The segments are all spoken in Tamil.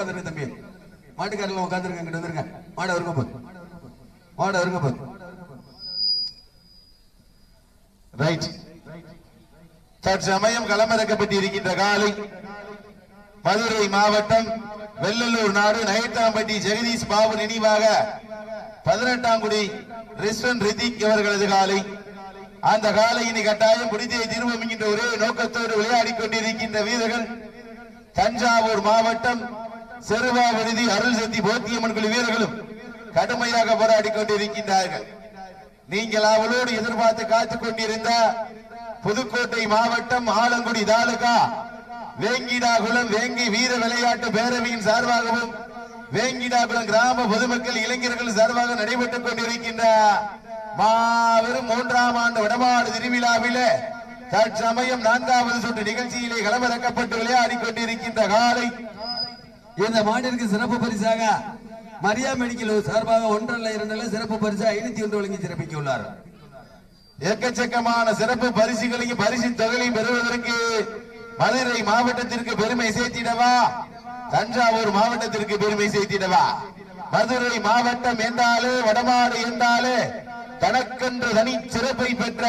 உட்காந்துருங்க தம்பி. மாட்டுக்காரெல்லாம் உட்காந்துருங்க இங்கிட்ட வந்துருங்க. மாடை வருங்க போது மாடை வருங்க போது ரைட் தற்சமயம் களமிறக்கப்பட்டு இருக்கின்ற காலை மதுரை மாவட்டம் வெள்ளலூர் நாடு நயத்தாம்பட்டி ஜெகதீஷ் பாபு நினைவாக பதினெட்டாம் குடி ரிஸ்வன் ரிதிக் அவர்களது காலை. அந்த காலை இனி கட்டாயம் முடிதியை திரும்பும் என்கின்ற ஒரே நோக்கத்தோடு விளையாடி கொண்டிருக்கின்ற வீரர்கள் தஞ்சாவூர் மாவட்டம் செருவா அருள் சக்தி போத்தியம்மன் குழு வீரர்களும் கடுமையாக போராடி கொண்டிருக்கின்றார்கள். நீங்கள் அவளோடு எதிர்பார்த்து காத்துக் கொண்டிருந்த புதுக்கோட்டை மாவட்டம் ஆலங்குடி தாலுகா வேங்கிடாகுளம் வேங்கி வீர விளையாட்டு பேரவையின் சார்பாகவும் வேங்கிடாகுளம் கிராம பொதுமக்கள் இளைஞர்கள் சார்பாக நடைபெற்றுக் கொண்டிருக்கின்ற மாபெரும் மூன்றாம் ஆண்டு வடமாடு திருவிழாவிலே தற்சமயம் நான்காவது சுற்று நிகழ்ச்சியிலே களமிறக்கப்பட்டு விளையாடி கொண்டிருக்கின்ற காலை இந்த மாட்டிற்கு சிறப்பு பரிசாக மரியா மெடிக்கல் சார்பாக ஒன்றல்ல இரண்டல்ல சிறப்பு பரிசு ஐநூத்தி ஒன்று வழங்கி சிறப்பிக்க உள்ளார் எக்கச்சக்கமான சிறப்பு பரிசுகளையும் பரிசு தொகையையும் பெறுவதற்கு மதுரை மாவட்டத்திற்கு பெருமை சேர்த்திடவா? தஞ்சாவூர் மாவட்டத்திற்கு பெருமை சேர்த்திடவா? மதுரை மாவட்டம் என்றாலே வடமாடு என்றாலே தனக்கென்று தனி சிறப்பை பெற்ற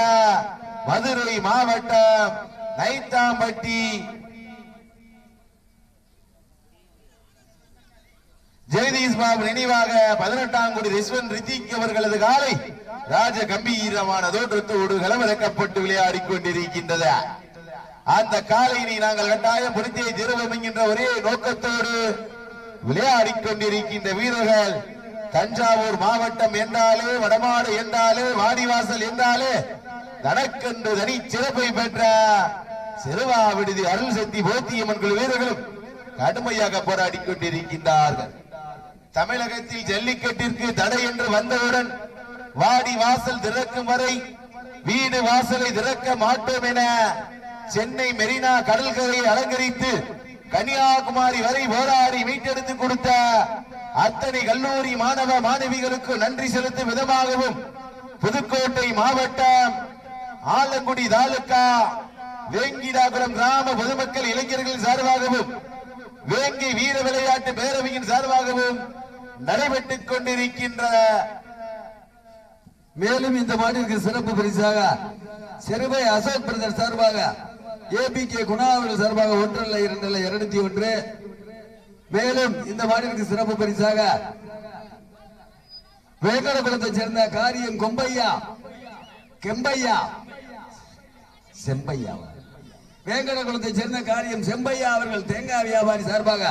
மதுரை மாவட்டம் நைத்தாம்பட்டி ஜெகதீஷ் பாபு நினைவாக பதினெட்டாம் கோடி ரிஸ்வன் ரித்திக் அவர்களது காலை ராஜ கம்பீரமான தோற்றத்தோடு களமிறக்கப்பட்டு விளையாடி கொண்டிருக்கின்றது. அந்த காலையினை நாங்கள் கட்டாயம் பொருத்தியை திருவம் என்கின்ற ஒரே நோக்கத்தோடு விளையாடி கொண்டிருக்கின்ற வீரர்கள் தஞ்சாவூர் மாவட்டம் என்றாலே வடமாடு என்றாலே வாடிவாசல் என்றாலே தனக்கென்று தனி சிறப்பை பெற்ற சிறுவா விடுதி அருள் சக்தி போத்தியம்மன் குழு வீரர்களும் கடுமையாக போராடி கொண்டிருக்கின்றார்கள். தமிழகத்தில் ஜல்லிக்கட்டிற்கு தடை என்று வந்தவுடன் வாடி வாசல் திறக்கும் வரை வீடு வாசலை திறக்க மாட்டோம் என சென்னை மெரினா கடற்கரையை அலங்கரித்து கன்னியாகுமரி வரை போராடி மீட்டெடுத்து கொடுத்த அத்தனை கல்லூரி மாணவ மாணவிகளுக்கு நன்றி செலுத்தும் விதமாகவும் புதுக்கோட்டை மாவட்டம் ஆலங்குடி தாலுகா வேங்கிடாபுரம் கிராம பொதுமக்கள் இளைஞர்கள் சார்பாகவும் வேங்கி வீர விளையாட்டு பேரவையின் சார்பாகவும் நடைபெற்றுக் கொண்டிருக்கின்ற மேலும் இந்த மாட்டிற்கு சிறப்பு பரிசாக சிறுவை அசோக் பிரதர் சார்பாக ஏபி கே குணா அவர்கள் சார்பாக ஒன்றல்ல இரண்டல்ல இருநூத்தி ஒன்று. மேலும் இந்த மாட்டிற்கு சிறப்பு பரிசாக வேங்கடபுரத்தை சேர்ந்த காரியம் கொம்பையா கெம்பையா செம்பையா. வேங்கடகுளத்தை சேர்ந்த காரியம் செம்பையா அவர்கள் தேங்காய் வியாபாரி சார்பாக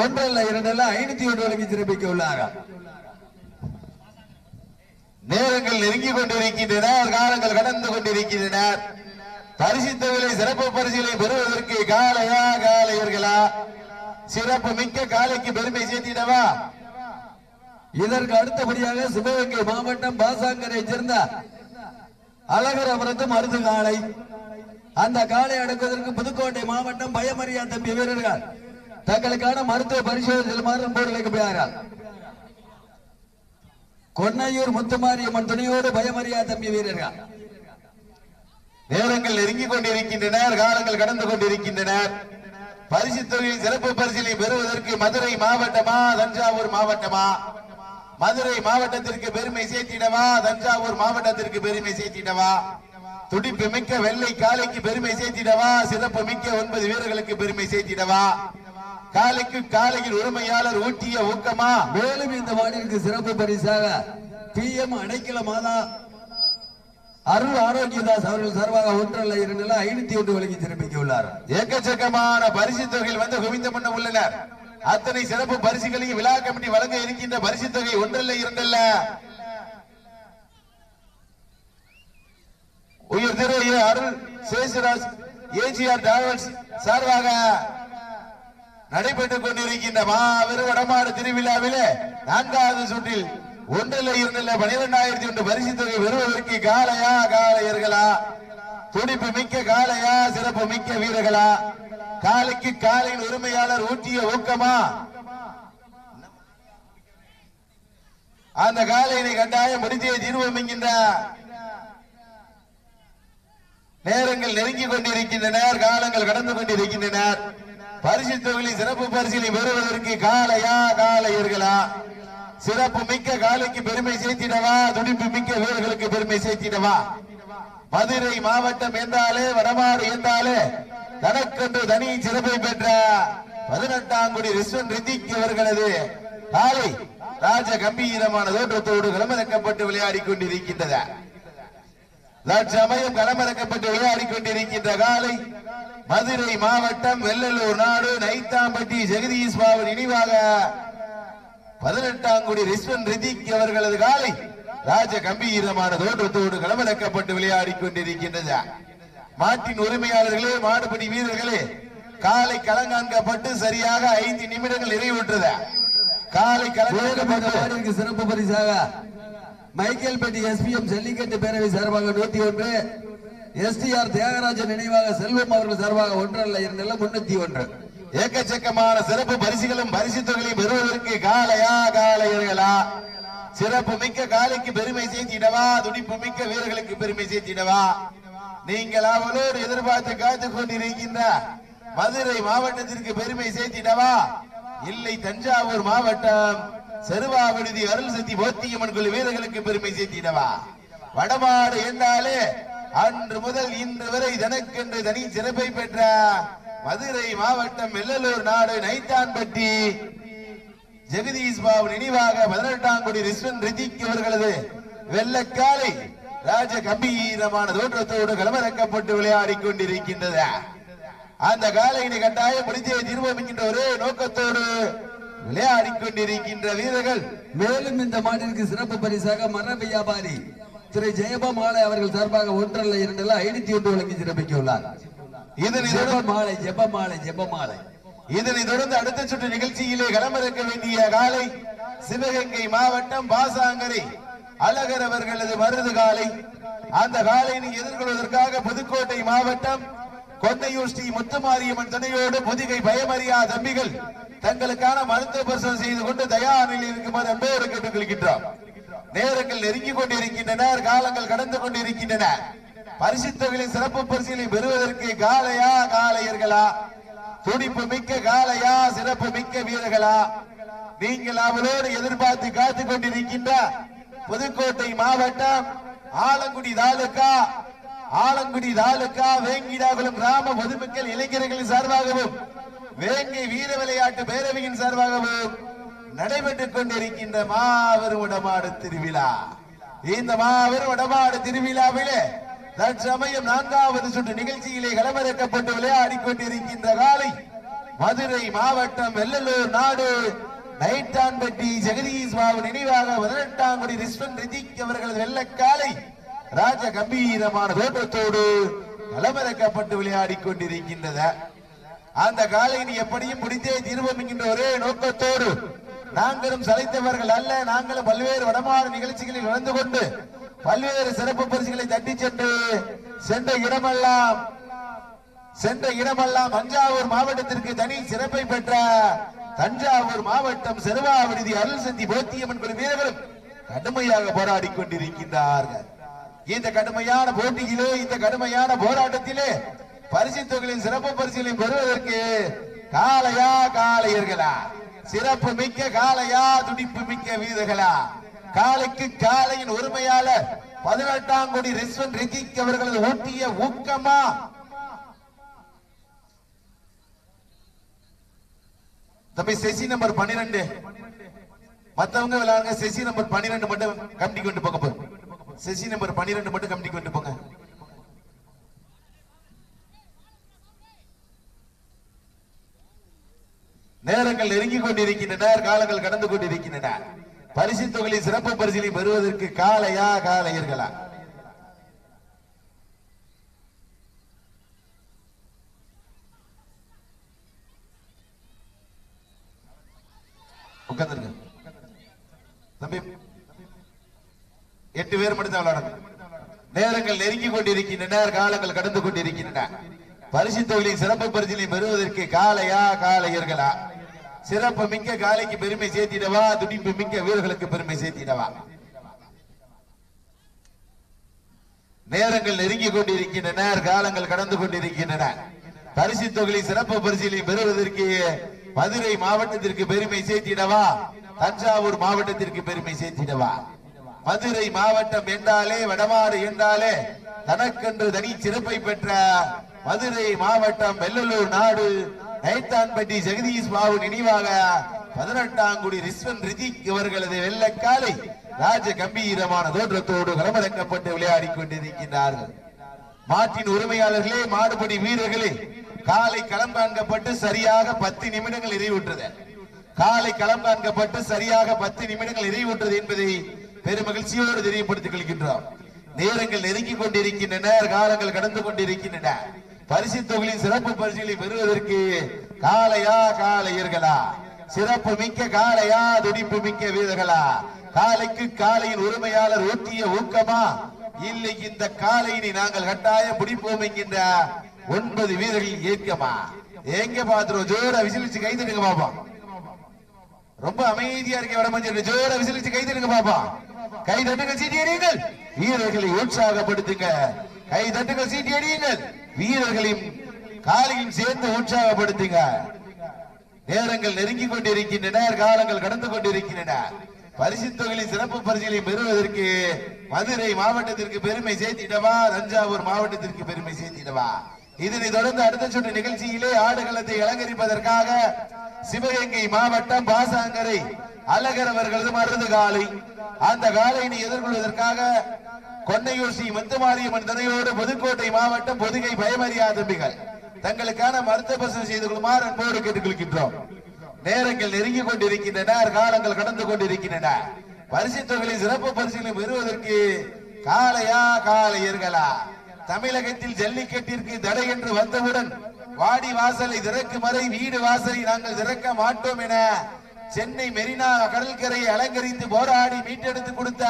ஒன்றல்ல இரண்டல்ல ஐநூத்தி ஒன்று வழங்கி சிறப்பிக்க உள்ளார்கள் நேரங்கள் நெருங்கிக் கொண்டிருக்கின்றன காலங்கள் கடந்து கொண்டிருக்கின்றன. பரிசுத்தவிலை சிறப்பு பரிசுகளை பெறுவதற்கு காலையா காலையர்களா? சிறப்பு மிக்க காலைக்கு பெருமை சேர்த்திடவா? இதற்கு அடுத்தபடியாக சிவகங்கை மாவட்டம் பாசாங்கரை சேர்ந்த அழகரபுரத்து மருது காளை. அந்த காளை அடக்குவதற்கு புதுக்கோட்டை மாவட்டம் பயமரியா தம்பி வீரர்கள். தங்களுக்கான மருத்துவ பரிசோதனை மாறும் போர் வைக்கப்படுகிறார்கள் கொன்னையூர் முத்துமாரியம்மன் துணையோடு பயமறியா தம்பி வீரர்கள். நேரங்கள் நெருங்கிக் கொண்டிருக்கின்றன காலங்கள் கடந்து கொண்டிருக்கின்றனர். பரிசு தொழில் சிறப்பு பரிசிலை பெறுவதற்கு மதுரை மாவட்டமா தஞ்சாவூர் மாவட்டமா? மதுரை மாவட்டத்திற்கு பெருமை சேர்த்திடவா தஞ்சாவூர் மாவட்டத்திற்கு பெருமை சேர்த்திடவா? துடிப்பு மிக்க வெள்ளை காலைக்கு பெருமை சேர்த்திடவா சிறப்பு மிக்க ஒன்பது வீரர்களுக்கு பெருமை சேர்த்திடவா? காலைக்கு காலையில் உரிமையாளர் ஊட்டிய ஊக்கமா? மேலும் இந்த வார்டிற்கு சிறப்பு பரிசாக பி எம் அடைக்கல மாதா அருள் ஆரோக்கியதாஸ் அவர்கள் சார்பாக ஒன்றல்ல இரண்டு ஐநூத்தி ஒன்று வழங்கி சிறப்பிக்க உள்ளார் ஏக்கச்சக்கமான பரிசு தொகையில் வந்து குவிந்த பண்ண உள்ளனர். அத்தனை சிறப்பு பரிசுகளையும் விழா கமிட்டி வழங்க இருக்கின்ற பரிசு தொகை ஒன்றல்ல இரண்டல்ல? உயர் திரு. அருள் சேசுராஜ் ஏஜிஆர் டிராவல்ஸ் சார்பாக நடைபெற்றுக் கொண்டிருக்கின்ற மாபெரும் வடமாடு திருவிழாவிலே நான்காவது சுற்றில் ஒன்றில் இரண்டில் பனிரெண்டாயிரத்தி ஒன்று பரிசு தொகை பெறுவதற்கு காளையா காளையர்களா? துடிப்பு மிக்க காளையா சிறப்பு மிக்க வீரர்களா? காலைக்கு காலையின் உரிமையாளர் ஊட்டிய ஊக்கமா? அந்த காலையினை கண்டாயம் முடித்திய தீர்வம் என்கின்ற நேரங்கள் நெருங்கிக் கொண்டிருக்கின்றனர் காலங்கள் கடந்து கொண்டிருக்கின்றனர். பரிசு தொகுதி சிறப்பு பரிசிலை பெறுவதற்கு காலையா காளையர்களா சிறப்பு மிக்க காலைக்கு பெருமை சேர்த்திடவா? துடிப்பு மிக்க வீரர்களுக்கு பெருமை சேர்த்திடவா? மதுரை மாவட்டம் என்றாலே வடமாடு என்றாலே தனக்கென்று தனி சிறப்பை பெற்ற பதினெட்டாம் குடி ரிஸ்வன் ரித்திக் அவர்களது காலை ராஜ கம்பீரமான தோற்றத்தோடு களமிறக்கப்பட்டு விளையாடி கொண்டிருக்கின்றது தற்சமயம் களமிறக்கப்பட்டு விளையாடி கொண்டிருக்கின்ற காலை மதுரை மாவட்டம் வெள்ளலூர் நாடு நைத்தாம்பட்டி ஜெகதீஷ் பாபு நினைவாக பதினெட்டாம் குடி ரிஸ்வன் ரிதிக் அவர்களது காலை ராஜ கம்பீரமான தோற்றத்தோடு களமிறக்கப்பட்டு விளையாடி கொண்டிருக்கின்றது. மாட்டின் உரிமையாளர்களே மாடுபடி வீரர்களே காலை களங்காண்கப்பட்டு சரியாக ஐந்து நிமிடங்கள் நிறைவுற்றது. காலை இந்த சிறப்பு பரிசாக மைக்கேல்பேட்டை எஸ்பிஎம் ஜல்லிக்கட்டு பேரவை சார்பாக நூத்தி ஒன்று எஸ்டிஆர் தியாகராஜன் நினைவாக செல்வம் அவர்கள் சார்பாக ஒன்று அல்ல இரண்டு முன்னூத்தி ஒன்று. ஏக்கச்சக்கமான சிறப்பு பரிசுகளும் பரிசு தொகையும் பெறுவதற்கு காலையா காளையர்களா? சிறப்பு மிக்க காலைக்கு பெருமை சேர்த்திடவா? துடிப்பு மிக்க வீரர்களுக்கு பெருமை சேர்த்திடவா? நீங்கள் அவளோடு எதிர்பார்த்து காத்துக் கொண்டிருக்கின்ற மதுரை மாவட்டத்திற்கு பெருமை சேர்த்திடவா? இல்லை தஞ்சாவூர் மாவட்டம் செருவா விடுதி அருள் சக்தி போத்தியம்மன் குழு வீரர்களுக்கு பெருமை சேர்த்திடவா? வடமாடு என்றாலே அன்று முதல் இன்று வரை தனக்கென்று தனி சிறப்பை பெற்ற மதுரை மாவட்டம் வெள்ளலூர் நாடு நைத்தான்பட்டி. ஜெகதீஷ் பாபு நினைவாக பதினெட்டாம் கோடி ரிஸ்வன் ரிதிக் அவர்களது வெள்ளக்காலை ராஜ கம்பீரமான தோற்றத்தோடு களமிறக்கப்பட்டு விளையாடி கொண்டிருக்கின்றது. அந்த காலையினை கட்டாயம் முடிஞ்சே தீர்மானிக்கின்ற ஒரே நோக்கத்தோடு விளையாடி கொண்டிருக்கின்ற வீரர்கள் மேலும் இந்த மாநிலத்திற்கு சிறப்பு பரிசாக மர வியாபாரி திரு ஜெயபமாலை அவர்கள் சார்பாக ஒன்றல்ல இரண்டு ஐநூத்தி ஒன்று வழங்கி சிறப்பிக்க உள்ளார் இதனை தொடர்ந்து ஜெபமாலை ஜெபமாலை ஜெபமாலை இதனை தொடர்ந்து அடுத்த சுற்று நிகழ்ச்சியிலே களமிறக்க வேண்டிய காலை சிவகங்கை மாவட்டம் பாசாங்கரை அழகர் அவர்களது மருது காலை. அந்த காலையினை எதிர்கொள்வதற்காக புதுக்கோட்டை மாவட்டம் கொன்னையூர் ஸ்ரீ முத்துமாரியம்மன் துணையோடு புதிகை பயமறியா தம்பிகள் தங்களுக்கான மருத்துவ பரிசோதனை செய்து கொண்டு தயார் நிலையில் இருக்குமாறு அன்போடு கேட்டுக் கொள்கின்றோம் நேரங்கள் நெருங்கிக் கொண்டிருக்கின்றன காலங்கள் கடந்து கொண்டிருக்கின்றன. பரிசுத்தொகையின் சிறப்பு பரிசுகளை பெறுவதற்கு காளையா காளையர்களா துடிப்பு மிக்க காலையா சிறப்பு மிக்க வீரர்களா? நீங்கள் அவளோடு எதிர்பார்த்து காத்துக் கொண்டிருக்கின்ற புதுக்கோட்டை மாவட்டம் ஆலங்குடி தாலுகா ஆலங்குடி தாலுகா வேங்கிடாகுளம் கிராம பொதுமக்கள் இளைஞர்களின் சார்பாகவும் வேங்கை வீர விளையாட்டு பேரவையின் சார்பாகவும் நடைபெற்றுக் கொண்டிருக்கின்ற மாபெரும் உடமாடு திருவிழா. இந்த மாபெரும் உடமாடு திருவிழாவிலே தற்சமயம் நான்காவது சுற்று நிகழ்ச்சியிலே களமிறக்கப்பட்டு விளையாடி கொண்டிருக்கின்ற காலை மதுரை மாவட்டம் வெள்ளலூர் நாடு. நைட்டான்பட்டி ஜெகதீஷ் பாபு நினைவாக பதினெட்டாம் குடி ரிஸ்வன் ரிஜிக் அவர்களது வெள்ளக்காலை ராஜ கம்பீரமான தோற்றத்தோடு களமிறக்கப்பட்டு விளையாடி கொண்டிருக்கின்றத அந்த காலையினை எப்படியும் முடித்தே தீர்வோம் என்கின்ற ஒரே நோக்கத்தோடு நாங்களும் சளைத்தவர்கள் அல்ல. நாங்களும் பல்வேறு வடமாறு நிகழ்ச்சிகளில் கலந்து கொண்டு பல்வேறு சிறப்பு பரிசுகளை தட்டி சென்று சென்ற இடமெல்லாம் சென்ற இடமெல்லாம் தஞ்சாவூர் மாவட்டத்திற்கு தனி சிறப்பை பெற்ற தஞ்சாவூர் மாவட்டம் செருவாவிடுதி அருள் சந்தி போத்தியம்மன் குழு வீரர்களும் கடுமையாக போராடி கொண்டிருக்கின்றார்கள். இந்த கடுமையான போட்டியிலே இந்த கடுமையான போராட்டத்திலே பரிசு தொகையின் சிறப்பு பரிசுகளையும் பெறுவதற்கு காளையா காளையர்களா? சிறப்பு மிக்க காளையா துடிப்பு மிக்க வீரர்களா. காலைக்கு காளையின் உரிமையாளர் பதினெட்டாம் கோடி ரிஸ்வன் ரிஜிக் அவர்களது ஊட்டிய ஊக்கமா? தம்பி செசி நம்பர் பன்னிரெண்டு. மத்தவங்க விளையாடுங்க செசி நம்பர் பன்னிரெண்டு மட்டும் கமிட்டிக்கு கொண்டு போங்க போ. செசி நம்பர் பன்னிரெண்டு மட்டும் கமிட்டிக்கு கொண்டு போங்க. நேரங்கள் நெருங்கிக் கொண்டிருக்கின்றன காலங்கள் கடந்து கொண்டிருக்கின்றன. பரிசு தொகையில் சிறப்பு பரிசிலை பெறுவதற்கு காலையா காலையர்களா? உட்கார்ந்துருங்க. தம்பி எட்டு பேர் மட்டும்தான் விளையாடணும். நேரங்கள் நெருங்கிக் கொண்டிருக்கின்றன காலங்கள் கடந்து கொண்டிருக்கின்றன. பரிசு தொழிலின் சிறப்பு பரிசினை பெறுவதற்கு காலையா காலையர்களா? சிறப்பு மிக்க காலைக்கு பெருமை சேர்த்திடவா? துடிப்பு மிக்க வீரர்களுக்கு பெருமை சேர்த்திடவா? நேரங்கள் நெருங்கிக் கொண்டிருக்கின்றன காலங்கள் கடந்து கொண்டிருக்கின்றன. பரிசு தொகை சிறப்பு பரிசீலனை பெறுவதற்கு மதுரை மாவட்டத்திற்கு பெருமை சேர்த்திடவா? தஞ்சாவூர் மாவட்டத்திற்கு பெருமை சேர்த்திடவா? மதுரை மாவட்டம் என்றாலே வடமாறு என்றாலே தனக்கென்று தனி சிறப்பை பெற்ற மதுரை மாவட்டம் வெள்ளலூர் நாடு நைத்தான்பட்டி ஜெகதீஷ் பாபு நினைவாக பதினெட்டாங்குடி ரிஸ்வன் ரிஜிக் இவர்களது வெள்ளக்காலை ராஜ கம்பீரமான தோற்றத்தோடு களமிறக்கப்பட்டு விளையாடிக் கொண்டிருக்கின்றார்கள். மாட்டின் உரிமையாளர்களே மாடுபடி வீரர்களே காலை களம் காண்கப்பட்டு சரியாக பத்து நிமிடங்கள் நிறைவுற்றது. காலை களம் காண்கப்பட்டு சரியாக பத்து நிமிடங்கள் நிறைவுற்றது என்பதை பெருமகிழ்ச்சியோடு தெரியப்படுத்திக் கொள்கின்றோம். நேரங்கள் நெருங்கிக் கொண்டிருக்கின்றன காலங்கள் கடந்து கொண்டிருக்கின்றன. பரிசு தொகுதியின் சிறப்பு பரிசுகளை பெறுவதற்கு காளையா காளையர்களா சிறப்பு மிக்க காளையா துடிப்பு மிக்க வீரர்களா? காலைக்கு காலையின் உரிமையாளர் ஊட்டிய ஊக்கமா? இல்லை இந்த காலையினை நாங்கள் கட்டாயம் பிடிப்போம் என்கின்ற ஒன்பது வீரர்கள் ஏற்கமா எங்க பாத்துருவோம் ஜோர விசிலிச்சு கை தட்டுங்க பாப்போம் ரொம்ப அமைதியா இருக்க வடமஞ்சள். ஜோர விசிலிச்சு கை தட்டுங்க பாப்போம் கை தட்டுங்க சீட்டி அடியுங்கள் வீரர்களை உற்சாகப்படுத்துங்க. கை தட்டுங்க சீட்டி வீரர்களையும் காலையும் சேர்ந்து உற்சாகப்படுத்துங்க. நேரங்கள் நெருங்கி கொண்டிருக்கின்றன காலங்கள் கடந்து கொண்டிருக்கின்றன. பரிசு தொகையின் சிறப்பு பரிசுகளை பெறுவதற்கு மதுரை மாவட்டத்திற்கு பெருமை சேர்த்திடவா? தஞ்சாவூர் மாவட்டத்திற்கு பெருமை சேர்த்திடவா? இதனை தொடர்ந்து அடுத்த சுற்று நிகழ்ச்சியிலே ஆடுகளத்தை அலங்கரிப்பதற்காக சிவகங்கை மாவட்டம் பாசாங்கரை அழகர் அவர்களது மருது காலை. அந்த காலையினை எதிர்கொள்வதற்காக கொன்னையூர் ஸ்ரீ முத்துமாரியம்மன் துணையோடு புதுக்கோட்டை மாவட்டம் பொதுகை பயமறியா தம்பிகள். தங்களுக்கான மருத்துவ பரிசோதனை செய்து கொள்ளுமாறு அன்போடு கேட்டுக்கொள்கின்றோம். நேரங்கள் நெருங்கிக் கொண்டிருக்கின்றன காலங்கள் கடந்து கொண்டிருக்கின்றன. பரிசு தொகையில் சிறப்பு பரிசுகளை பெறுவதற்கு காளையா காளையர்களா? தமிழகத்தில் ஜல்லிக்கட்டிற்கு தடை என்று வந்தவுடன் வாடி வாசலை திறக்கும் வரை வீடு வாசலை நாங்கள் திறக்க மாட்டோம் என சென்னை மெரினா கடற்கரையை அலங்கரித்து போராடி மீட்டெடுத்து கொடுத்த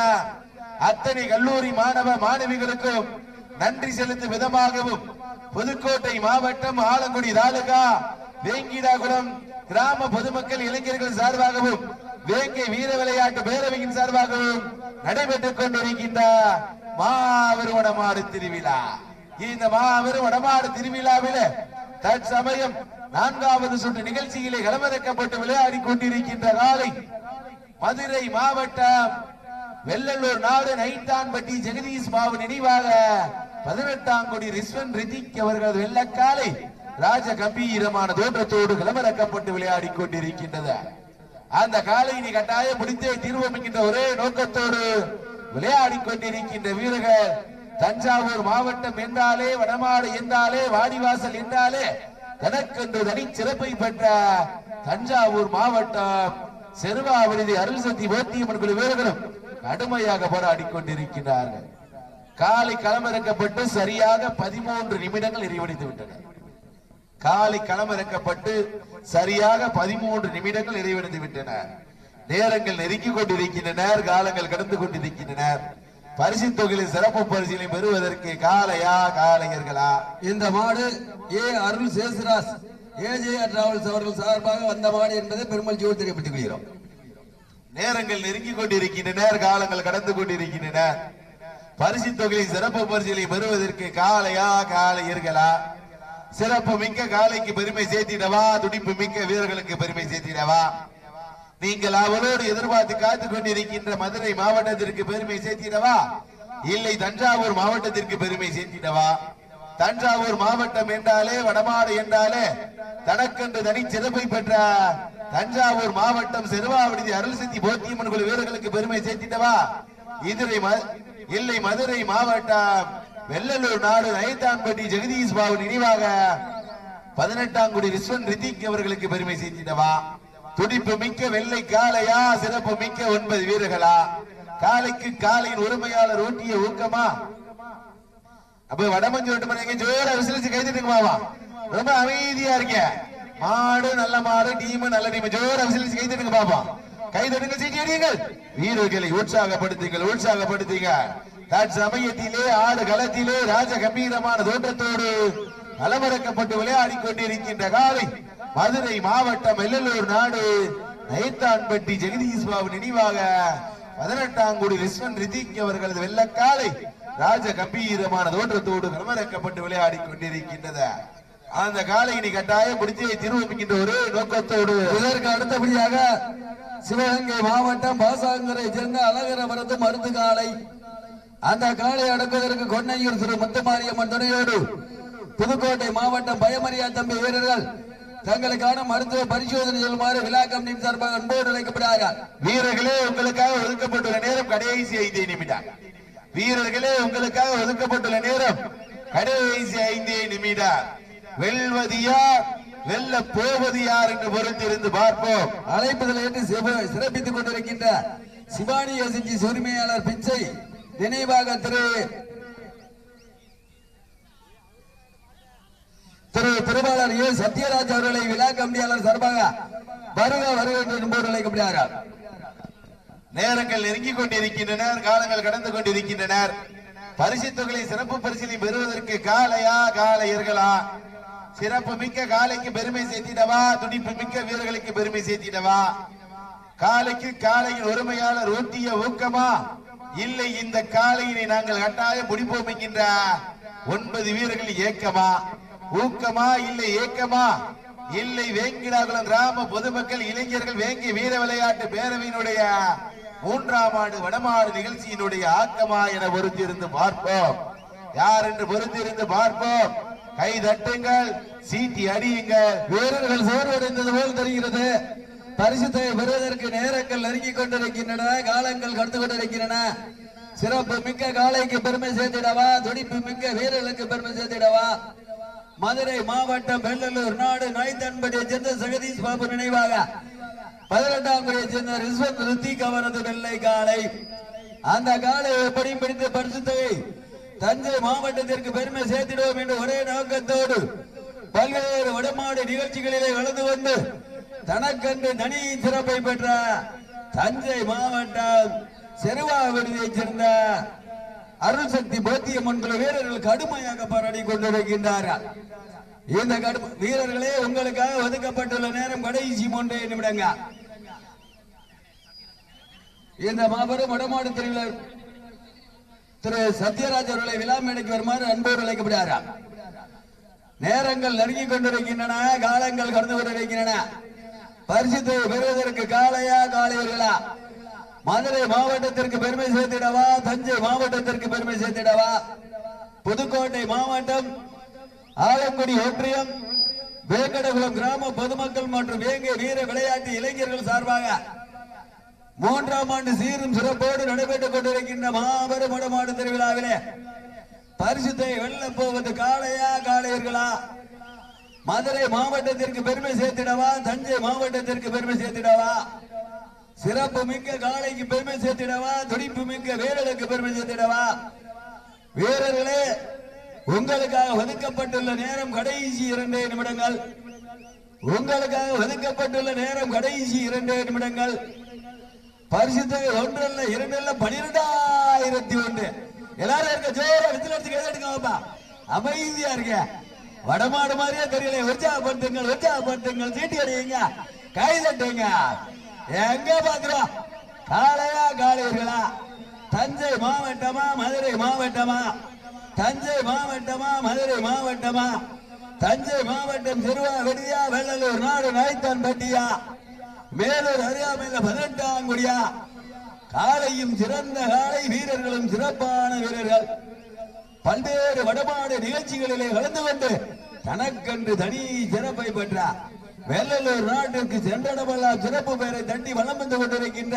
அத்தனை கல்லூரி மாணவ மாணவிகளுக்கும் நன்றி செலுத்தும் விதமாகவும் புதுக்கோட்டை மாவட்டம் ஆலங்குடி தாலுகா வேங்கிடாகுளம் கிராம பொதுமக்கள் இளைஞர்கள் சார்பாகவும் வேங்கை வீர விளையாட்டு பேரவையின் சார்பாகவும் நடைபெற்றுக் கொண்டிருக்கின்ற மாபெரும் வடமாடு திருவிழா. இந்த மாபெரும் வடமாடு திருவிழாவில தற்சமயம் நான்காவது சுற்று நிகழ்ச்சியிலே களமிறக்கப்பட்டு விளையாடி கொண்டிருக்கின்ற காலை மதுரை மாவட்டம் வெள்ளலூர் நாடு நைட்டான்பட்டி ஜெகதீஷ் பாபு நினைவாக பதினெட்டாம் கோடி ரிஸ்வன் ரிதிக் அவர்களது வெள்ளக்காலை ராஜ கம்பீரமான தோற்றத்தோடு களமிறக்கப்பட்டு விளையாடி கொண்டிருக்கின்றது அந்த காலை நீ கட்டாயம் முடித்தே தீர்வமிக்கின்ற ஒரே நோக்கத்தோடு விளையாடி கொண்டிருக்கின்ற வீரர்கள் தஞ்சாவூர் மாவட்டம் என்றாலே வடமாடு என்றாலே வாடிவாசல் என்றாலே தனக்கென்று தனி சிறப்பை பெற்ற தஞ்சாவூர் மாவட்டம் செருவாவிருதி அருள் சக்தி போத்தியம்மன் குழு வீரர்களும் கடுமையாக போராடி கொண்டிருக்கிறார்கள். காலை களமிறக்கப்பட்டு சரியாக பதிமூன்று நிமிடங்கள் நிறைவடைந்து விட்டன. காலை களமிறக்கப்பட்டு சரியாக பதிமூன்று நிமிடங்கள் நிறைவடைந்து விட்டன. நேரங்கள் நெருங்கிக் கொண்டிருக்கின்றனர் காலங்கள் கடந்து கொண்டிருக்கின்றனர். பரிசு தொகையில் சிறப்பு பரிசிலை பெறுவதற்கு காலையா காலையர்களா? இந்த மாடு ஏ அருள் சேசுராஸ் ஏஜே டிராவல்ஸ் அவர்கள் சார்பாக வந்த மாடு என்பதை பெருமகிழ்ச்சியோடு தெரியப்பட்டுக் கொள்கிறோம். நேரங்கள் நெருங்கிக் கொண்டிருக்கின்றன காலங்கள் கடந்து கொண்டிருக்கின்றன. பரிசு தொகையில் சிறப்பு பரிசிலை பெறுவதற்கு காலையா காலையர்களா? சிறப்பு மிக்க காலைக்கு பெருமை சேர்த்திடவா துடிப்பு மிக்க வீரர்களுக்கு பெருமை சேர்த்திடவா? நீங்கள் அவளோடு எதிர்பார்த்து காத்துக் கொண்டிருக்கின்ற மதுரை மாவட்டத்திற்கு பெருமை சேர்த்திடவா? இல்லை தஞ்சாவூர் மாவட்டத்திற்கு பெருமை சேர்த்திடவா? தஞ்சாவூர் மாவட்டம் என்றாலே வடமாடு என்றாலே தனக்கென்று தனி சிறப்பை பெற்ற தஞ்சாவூர் மாவட்டம் செருவாவிடுதி அருள் சித்தி போத்தியம்மன் குழு வீரர்களுக்கு பெருமை சேர்த்திடவா? இதிரை இல்லை மதுரை மாவட்டம் வெள்ளலூர் நாடு நயத்தான்பட்டி ஜெகதீஷ் பாபு நினைவாக பதினெட்டாம் குடி விஸ்வன் ரித்திக் அவர்களுக்கு பெருமை சேர்த்திடவா? துடிப்பு மிக்க வெள்ளை காளையா? சிறப்பு மிக்க ஒன்பது வீரர்களா? காலைக்கு காலையின் உரிமையாளர் ஊட்டிய ஊக்கமா? அப்ப வடமஞ்சு ரெண்டு மணி ஜோர விசிலிச்சு கை தட்டுங்க ரொம்ப அமைதியா இருக்க. மாடு நல்ல மாடு டீம் நல்ல டீம். ஜோர விசிலிச்சு கை தட்டுங்க பாப்பா. கை தட்டுங்க சீட்டி அடியுங்கள். வீரர்களை உற்சாகப்படுத்துங்கள் உற்சாகப்படுத்துங்க. தற்சமயத்திலே ஆடு களத்திலே ராஜ கம்பீரமான தோற்றத்தோடு அலமரக்கப்பட்டு விளையாடி கொண்டிருக்கின்ற காலை மதுரை மாவட்டம் வெள்ளலூர் நாடு. நைத்தான்பட்டி ஜெகதீஸ்பாபு நினைவாக பதினெட்டாம் குடி ரிஸ்வன் ரிதிக் அவர்களது வெள்ளக்காலை ராஜ கம்பீரமான தோற்றத்தோடு கலமரக்கப்பட்டு விளையாடி கொண்டிருக்கின்றது. அந்த காலையினை கட்டாயம் முடித்து திருவமிக்கின்ற ஒரு நோக்கத்தோடு இதற்கு அடுத்தபடியாக சிவகங்கை மாவட்டம் பாசாங்கரை சேர்ந்த அழகரபுரத்து மருந்து காலை. அந்த காலை அடக்குவதற்கு கொன்னையூர் திரு முத்துமாரியம்மன் துணையோடு புதுக்கோட்டை மாவட்டம் பயமரியா தம்பி வீரர்கள் தங்களுக்கான மருத்துவ பரிசோதனை செல்லுமாறு விழா கமிட்டியின் சார்பாக அன்போடு அழைக்கப்படுகிறார்கள் வீரர்களே உங்களுக்காக ஒதுக்கப்பட்டுள்ள நேரம் கடைசி ஐந்தே நிமிடம். வீரர்களே உங்களுக்காக ஒதுக்கப்பட்டுள்ள நேரம் கடைசி ஐந்தே நிமிடம். வெல்வது யார் வெல்ல போவது யார் என்று பொறுத்திருந்து பார்ப்போம். அழைப்புதல் என்று சிறப்பித்துக் கொண்டிருக்கின்ற சிவானி எசிஜி உரிமையாளர் பிச்சை நினைவாக திரு திரு திருமாளர் ஏ. சத்யராஜ் அவர்களை விழா கமிட்டியாளர் சார்பாக வருக வருக என்று என்போடு நேரங்கள் நெருங்கிக் கொண்டிருக்கின்றனர் காலங்கள் கடந்து கொண்டிருக்கின்றனர் பரிசு தொகையை சிறப்பு பரிசினை பெறுவதற்கு காளையா காளையர்களா? சிறப்பு மிக்க காளைக்கு பெருமை சேர்த்திடவா? துடிப்பு மிக்க வீரர்களுக்கு பெருமை சேர்த்திடவா? காலைக்கு காலையின் ஒருமையாளர் ஊட்டிய ஊக்கமா? இல்லை இந்த காளையினை நாங்கள் கட்டாயம் முடிப்போம் என்கின்ற ஒன்பது வீரர்கள் ஏக்கமா? ஊக்கமா இல்லை ஏக்கமா? இல்லை வேங்கிடாகுளம் கிராம பொதுமக்கள் இளைஞர்கள் வேங்கி வீர விளையாட்டு பேரவையினுடைய மூன்றாம் ஆண்டு வடமாடு நிகழ்ச்சியினுடைய ஆக்கமா என பொறுத்திருந்து பார்ப்போம். யார் என்று பொறுத்திருந்து பார்ப்போம். கை தட்டுங்கள் சீட்டி அடியுங்கள். வீரர்கள் சோர்வடைந்தது போல் தெரிகிறது. பரிசுத்தை பெறுவதற்கு நேரங்கள் நெருங்கிக் கொண்டிருக்கின்றன காலங்கள் கடந்து கொண்டிருக்கின்றன. சிறப்பு மிக்க காளைக்கு பெருமை சேர்த்திடவா? துடிப்பு மிக்க வீரர்களுக்கு பெருமை சேர்த்திடவா? மதுரை மாவட்டம் வெள்ளலூர் நாடு நாய்த்தன்படியை சேர்ந்த ஜெகதீஷ் பாபு நினைவாக. பதினெட்டாம் குடியை சேர்ந்த ரிஸ்வத் ரித்திக் அவரது வெள்ளை காளை அந்த காலை எப்படி பிடித்து பரிசுத்தை தஞ்சை மாவட்டத்திற்கு பெருமை சேர்த்திடுவோம் என்று ஒரே நோக்கத்தோடு பல்வேறு வடமாடு நிகழ்ச்சிகளிலே கலந்து வந்து தனக்கென்று தனி சிறப்பை பெற்ற தஞ்சை மாவட்டம் செருவா விடுதியைச் சேர்ந்த அருள் சக்தி போத்தியம்மன் குழு வீரர்கள் கடுமையாக போராடி கொண்டிருக்கின்றார்கள் இந்த கடும் வீரர்களே உங்களுக்காக ஒதுக்கப்பட்டுள்ள நேரம் கடைசி மூன்றே நிமிடங்க. இந்த மாபெரும் வடமாடு திருவிழா திரு சத்யராஜ் அவர்களை விழா மேடைக்கு வருமாறு அன்போடு அழைக்கப்படுகிறார்? நேரங்கள் நெருங்கி கொண்டிருக்கின்றன காலங்கள் கடந்து கொண்டிருக்கின்றன. பரிசு பெறுவதற்கு காளையா காலையர்களா மதுரை மாவட்டத்திற்கு பெருமை சேர்த்திடவா? தஞ்சை மாவட்டத்திற்கு பெருமை சேர்த்திடவா? புதுக்கோட்டை மாவட்டம் ஆலங்குடி ஒன்றியம் வேங்கடகுளம் கிராம பொதுமக்கள் மற்றும் வேங்கை வீர விளையாட்டு இளைஞர்கள் சார்பாக மூன்றாம் ஆண்டு சீரும் சிறப்போடு நடைபெற்றுக் கொண்டிருக்கின்ற மாபெரும் உடமாடு திருவிழாவிலே பரிசுத்தை வெல்ல போவது காளையா காளையர்களா? மதுரை மாவட்டத்திற்கு பெருமை சேர்த்திடவா? தஞ்சை மாவட்டத்திற்கு பெருமை சேர்த்திடவா? சிறப்பு மிக்க காளைக்கு பெருமை சேர்த்திடவா? துடிப்பு மிக்க வீரர்களுக்கு பெருமை சேர்த்திடவா? வீரர்களே உங்களுக்காக ஒதுக்கப்பட்டுள்ள நேரம் கடைசி இரண்டே நிமிடங்கள். உங்களுக்காக ஒதுக்கப்பட்டுள்ள நேரம் கடைசி இரண்டே நிமிடங்கள். பரிசுத்தொகை ஒன்றல்ல இரண்டல்ல பனிரெண்டாயிரத்தி ஒன்று. எல்லாரும் இருக்க ஜோரா வித்துல எடுத்து கேட்டுங்க பாப்பா. அமைதியா இருக்க வடமாடு மாதிரியே தெரியல உற்சாகப்படுத்துங்கள் உற்சாகப்படுத்துங்கள். சீட்டி அடியுங்க கை தட்டுங்க எங்க பாக்குறோம் காளையா காளையர்களா? தஞ்சை மாவட்டமா மதுரை மாவட்டமா? தஞ்சை மாவட்டமா மதுரை மாவட்டமா? தஞ்சை மாவட்டம் சிறுவா வெடியா வெள்ளலூர் நாடு நாய்த்தான் பட்டியா? மேலூர் அருகாமையில பதினெட்டாம் குடியா? காலையும் சிறந்த காலை வீரர்களும் சிறப்பான வீரர்கள். பல்வேறு வடபாடு நிகழ்ச்சிகளிலே கலந்து கொண்டு தனக்கென்று தனி சிறப்பை பெற்றார் வெள்ளலூர் நாட்டிற்கு சென்றடமெல்லாம் சிறப்பு பெயரை தட்டி வளம் வந்து கொண்டிருக்கின்ற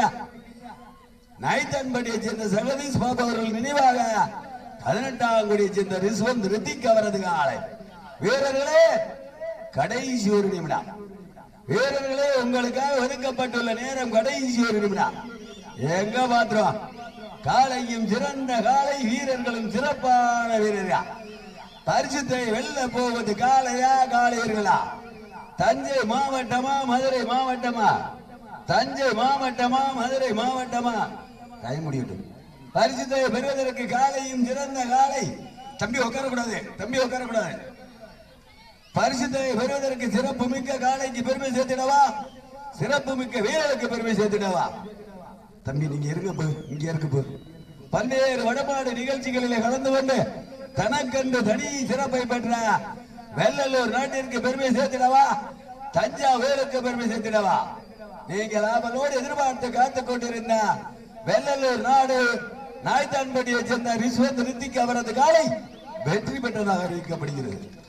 நைத்தன்படியை சேர்ந்த சகதீஷ் பாபு அவர்கள் நினைவாக பதினெட்டாம் கோடியை சேர்ந்த ரிஸ்வந்த் ரித்திக் அவரது காலை. வீரர்களே கடைசி ஒரு நிமிடம். வீரர்களே உங்களுக்காக ஒதுக்கப்பட்டுள்ள நேரம் கடைசி ஒரு நிமிடம். எங்க பாத்திரம் காலையும் சிறந்த காலை வீரர்களும் சிறப்பான வீரர்கள்? பரிசுத்தை வெல்ல போவது காலையா காலையர்களா தஞ்சை மாவட்டமா மதுரை மாவட்டமா? தஞ்சை மாவட்டமா மதுரை மாவட்டமா? கை முடியட்டும் பரிசுத்தை பெறுவதற்கு காலையும் சிறந்த காலை. தம்பி உட்காரக்கூடாது தம்பி உட்காரக்கூடாது. பரிசுத்தை பெறுவதற்கு சிறப்பு மிக்க காலைக்கு பெருமை சேர்த்திடவா? சிறப்பு மிக்க வீரருக்கு பெருமை சேர்த்திடவா? தம்பி நீங்க இருங்க போ இங்க இருக்கு போ. பல்வேறு வடபாடு நிகழ்ச்சிகளில் கலந்து கொண்டு தனக்கென்று தனி சிறப்பை பெற்ற வெள்ளலூர் நாட்டிற்கு பெருமை சேர்த்திடவா? தஞ்சாவூருக்கு பெருமை சேர்த்திடவா? நீங்கள் அவளோடு எதிர்பார்த்து காத்துக் கொண்டிருந்த வெள்ளலூர் நாடு நாய்த்தான்படி சேர்ந்த ரிஸ்வந்த் ரித்திக் அவரது காலை வெற்றி பெற்றதாக அறிவிக்கப்படுகிறது.